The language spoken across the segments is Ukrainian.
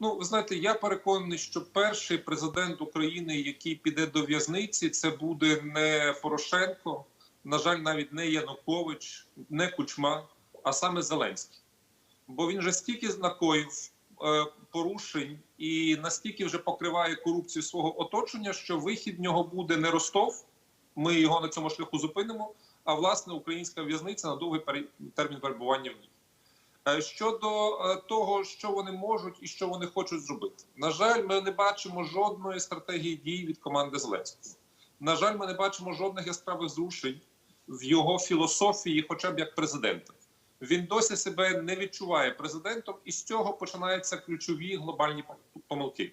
Ну, ви знаєте, я переконаний, що перший президент України, який піде до в'язниці, це буде не Порошенко, на жаль, навіть не Янукович, не Кучма, а саме Зеленський. Бо він вже стільки накоїв е, порушень і настільки вже покриває корупцію свого оточення, що вихід нього буде не Ростов. Ми його на цьому шляху зупинимо. А власне українська в'язниця на довгий термін перебування в ній. Е, Щодо е, того, що вони можуть і що вони хочуть зробити, на жаль, ми не бачимо жодної стратегії дій від команди Зеленського. На жаль, ми не бачимо жодних яскравих зрушень в його філософії, хоча б як президента. Він досі себе не відчуває президентом, і з цього починаються ключові глобальні помилки.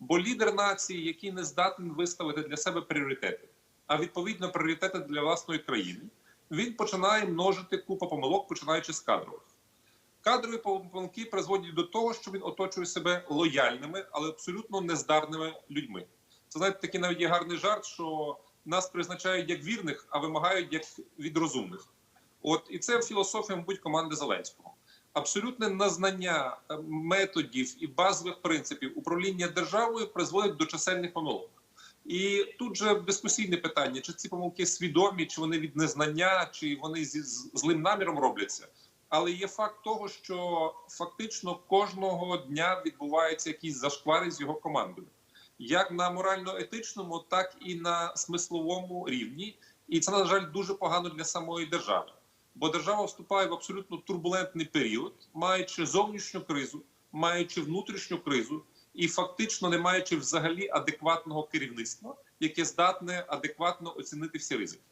Бо лідер нації, який не здатний виставити для себе пріоритети, а відповідно пріоритети для власної країни, він починає множити купу помилок, починаючи з кадрових. Кадрові помилки призводять до того, що він оточує себе лояльними, але абсолютно нездарними людьми. Це знаєте, такий навіть є гарний жарт, що нас призначають як вірних, а вимагають як від розумних. От і це філософія, мабуть, команди Зеленського. Абсолютне незнання е, методів і базових принципів управління державою призводить до чисельних помилок. І тут же дискусійне питання: чи ці помилки свідомі, чи вони від незнання, чи вони зі злим наміром робляться. Але є факт того, що фактично кожного дня відбуваються якісь зашквари з його командою, як на морально-етичному, так і на смисловому рівні. І це, на жаль, дуже погано для самої держави. Бо держава вступає в абсолютно турбулентний період, маючи зовнішню кризу, маючи внутрішню кризу, і фактично не маючи взагалі адекватного керівництва, яке здатне адекватно оцінити всі ризики.